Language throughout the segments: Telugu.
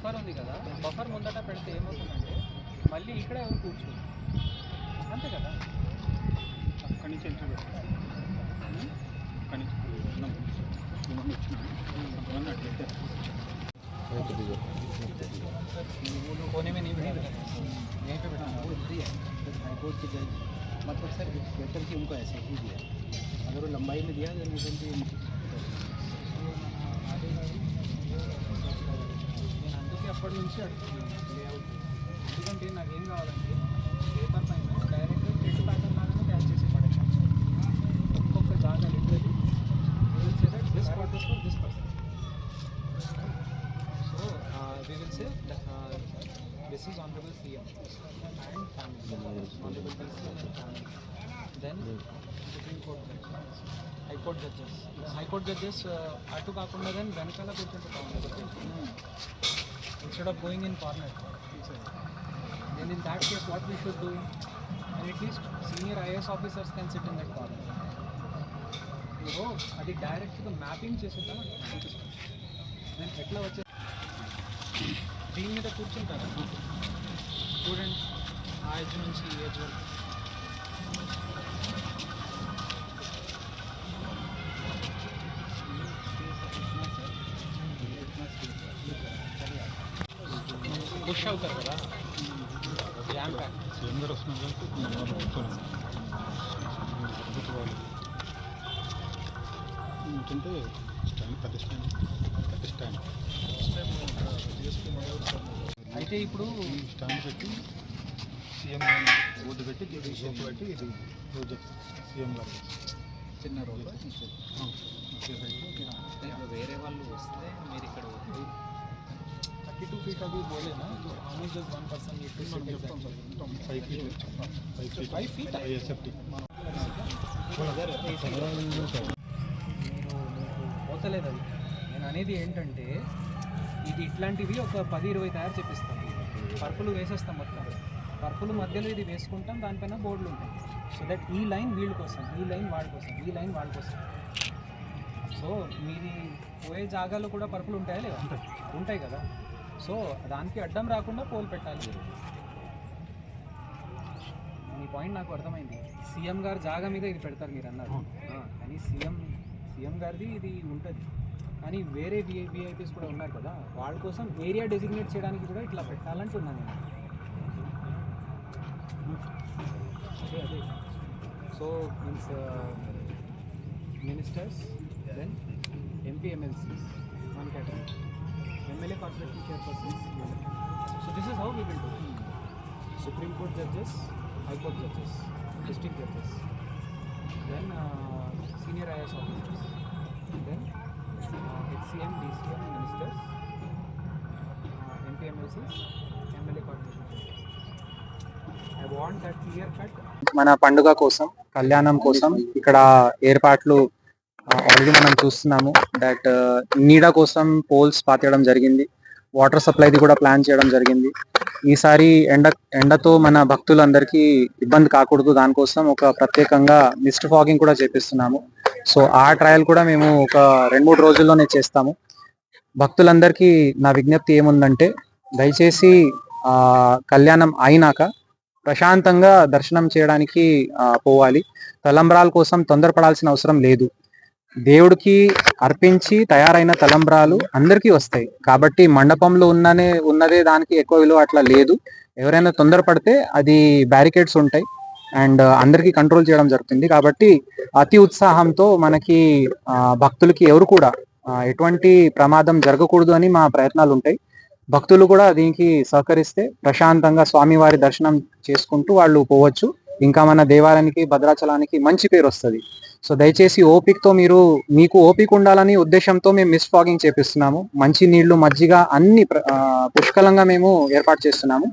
బఫర్ ఉంది కదా బఫర్ ముందట పెడితే ఏమవుతుందంటే మళ్ళీ ఇక్కడే ఎవరు కూర్చోరు అంతే కదా అక్కడి నుంచి ఎంట్రీ పెట్టాలి అక్కడి నుంచి ఉన్నాం కొంతమంది వచ్చినాం కొంతమంది అట్లా పెట్టారు कोने में नहीं बैठा यहीं पे बैठा वो इधर ही है हाईकोर्ट के जज मतलब सर बेटर कि उनको ऐसे ही दिया अगर वो लंबाई में दिया तो मुझे అప్పటి నుంచి అడుగుతున్నాను లేఅవుట్ ఎందుకంటే నాకు ఏం కావాలంటే పేపర్ పైన డైరెక్ట్ టెస్ట్ ప్యాటర్న్ లాగానే తయారు చేసి పడేసాను ఒక్కొక్క జాగా literally this purpose for this person So uh, we will say that uh, this is honorable CM and family, honorable CM and family. Then Supreme Court judges, High Court judges. The High Court judges uh, అటు కాకుండా then వెనకాల కూర్చుంటే instead of going in corner. Then in that case what we should do, and at least senior IS officers can sit in that corner. మీరు అది డైరెక్ట్గా మ్యాపింగ్ చేసేద్దాం చూపిస్తాను నేను ఎట్లా వచ్చే దీని మీద కూర్చుంటారా చూడండి ఆ ఏజ్ నుంచి ఈ ఏజ్ వరకు పుష్ అవుతారు కదా? జామ్ ప్యాక్ సీఎం గారు వస్తున్నారు ఏంటంటే స్టాండ్ పెద్ద స్టాండ్ పెద్ద స్టాండ్. అయితే ఇప్పుడు స్టాండ్ పెట్టి సీఎం బోర్డు పెట్టి షేప్ పెట్టి ఇది ప్రాజెక్ట్ సీఎం గారు చిన్న రోడ్ వేరే వాళ్ళు వస్తే మీరు ఇక్కడ టూ ఫీట్ అవి పోలేనా? Almost just one person five feet చెప్తాం ఫైవ్ ఫీట్? ఎస్ఎఫ్టీ పోతలేదు అది. నేను అనేది ఏంటంటే ఇది ఇట్లాంటివి ఒక పది ఇరవై తయారు చేపిస్తాం. పరుపులు వేసేస్తాం మొత్తం. పరుపులు మధ్యలో ఇది వేసుకుంటాం దానిపైన బోర్డులు ఉంటాయి. సో దట్ ఈ లైన్ వీళ్ళ కోసం ఈ లైన్ వాడి కోసం ఈ లైన్ వాడి కోసం. సో మీది పోయే జాగాలో కూడా పరుపులు ఉంటాయా లేదా ఉంటాయి కదా. సో దానికి అడ్డం రాకుండా పోల్ పెట్టాలి మీ పాయింట్ నాకు అర్థమైంది. సీఎం గారు జాగా మీద ఇది పెడతారు మీరు అన్నారు. కానీ సీఎం సీఎం గారిది ఇది ఉంటుంది. కానీ వేరే విఐ విఐపీస్ కూడా ఉన్నారు కదా వాళ్ళ కోసం ఏరియా డెసిగ్నేట్ చేయడానికి కూడా ఇట్లా పెట్టాలంటున్నాను నేను. అదే అదే. So means ministers then MP MLCs one category MLA corporation chairpersons so this is how we will do Supreme Court judges, High Court judges, district judges, then uh, senior IAS officers, then uh, HCM, DCM ministers, uh, MP MLCs, MLA corporation judges. I want that clear cut. మన పండుగ కోసం కళ్యాణం కోసం ఇక్కడ ఏర్పాట్లు ఆల్రెడీ మనం చూస్తున్నాము దట్ uh, నీడ కోసం పోల్స్ పాతేయడం జరిగింది. వాటర్ సప్లైది కూడా ప్లాన్ చేయడం జరిగింది. ఈసారి ఎండ ఎండతో మన భక్తులందరికీ ఇబ్బంది కాకూడదు. దానికోసం ఒక ప్రత్యేకంగా మిస్ట్ ఫాగింగ్ కూడా చేపిస్తున్నాము. సో ఆ ట్రయల్ కూడా మేము ఒక రెండు మూడు రోజుల్లోనే చేస్తాము. భక్తులందరికీ నా విజ్ఞప్తి ఏముందంటే దయచేసి కళ్యాణం అయినాక ప్రశాంతంగా దర్శనం చేయడానికి పోవాలి. తలంబ్రాల కోసం తొందరపడాల్సిన అవసరం లేదు. దేవుడికి అర్పించి తయారైన తలంబ్రాలు అందరికీ వస్తాయి. కాబట్టి మండపంలో ఉన్ననే ఉన్నదే దానికి ఎక్కువ విలువ అట్లా లేదు. ఎవరైనా తొందరపడితే అది బ్యారికేడ్స్ ఉంటాయి. అండ్ అందరికీ కంట్రోల్ చేయడం జరుగుతుంది. కాబట్టి అతి ఉత్సాహంతో మనకి ఆ, భక్తులకి ఎవరు కూడా ఎటువంటి ప్రమాదం జరగకూడదు అని మా ప్రయత్నాలు ఉంటాయి. భక్తులు కూడా దీనికి సహకరిస్తే ప్రశాంతంగా స్వామివారి దర్శనం చేసుకుంటూ వాళ్ళు పోవచ్చు. ఇంకా మన దేవాలయానికి భద్రాచలానికి మంచి పేరు వస్తుంది. సో దయచేసి ఓపికతో మీరు మీకు ఓపిక ఉండాలని ఉద్దేశంతో మేము మిస్ ఫాగింగ్ చేపిస్తున్నాము. మంచి నీళ్ళు మజ్జిగ అన్ని ప్ర- పుష్కలంగా మేము ఏర్పాటు చేస్తున్నాము.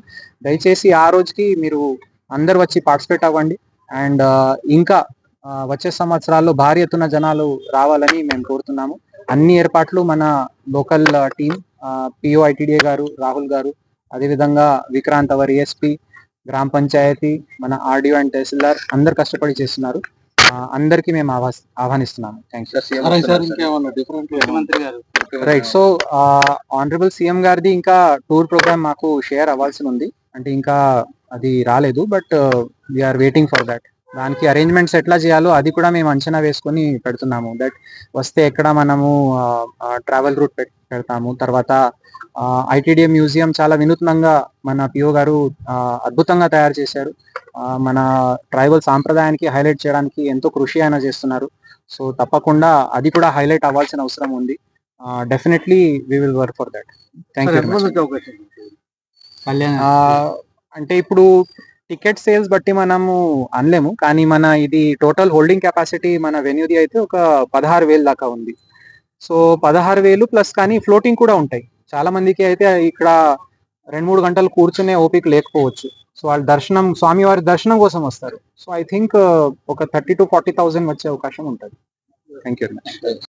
దయచేసి ఆ రోజుకి మీరు అందరు వచ్చి పార్టిసిపేట్ అవ్వండి. అండ్ ఇంకా వచ్చే సంవత్సరాల్లో భారీ ఎత్తున జనాలు రావాలని మేము కోరుతున్నాము. అన్ని ఏర్పాట్లు మన లోకల్ టీం పిఓఐటిడిఏ గారు రాహుల్ గారు అదేవిధంగా విక్రాంత్ అవర్ ఎస్పీ గ్రామ పంచాయతీ మన ఆర్డిఓ అండ్ తహసీల్దార్ అందరు కష్టపడి చేస్తున్నారు. అందరికీ మేము ఆహ్వానిస్తున్నాము. Thank you right so honourable CM గారిది ఇంకా టూర్ ప్రోగ్రామ్ మాకు షేర్ అవ్వాల్సి ఉంది. అంటే ఇంకా అది రాలేదు but we are waiting for that దానికి అరేంజ్మెంట్స్ ఎట్లా చేయాలో అది కూడా మేము అంచనా వేసుకొని పెడుతున్నాము. దట్ వస్తే ఎక్కడ మనము ట్రావెల్ రూట్ పెడతాము. తర్వాత ఐటీడీఎం మ్యూజియం చాలా వినూత్నంగా మన పిఓ గారు అద్భుతంగా తయారు చేశారు. మన ట్రైబల్ సాంప్రదాయానికి హైలైట్ చేయడానికి ఎంతో కృషి ఆయన చేస్తున్నారు. సో తప్పకుండా అది కూడా హైలైట్ అవ్వాల్సిన అవసరం ఉంది. Definitely we will work for that. Thank you అంటే ఇప్పుడు టికెట్ సేల్స్ బట్టి మనము అనలేము. కానీ మన ఇది టోటల్ హోల్డింగ్ కెపాసిటీ మన వెన్యూది అయితే ఒక పదహారు వేలు దాకా ఉంది. సో పదహారు వేలు ప్లస్ కానీ ఫ్లోటింగ్ కూడా ఉంటాయి. చాలా మందికి అయితే ఇక్కడ రెండు మూడు గంటలు కూర్చునే ఓపిక లేకపోవచ్చు. సో వాళ్ళు దర్శనం స్వామివారి దర్శనం కోసం వస్తారు. సో ఐ థింక్ uh, ఒక థర్టీ టు ఫార్టీ థౌసండ్ వచ్చే అవకాశం ఉంటుంది. Thank you very much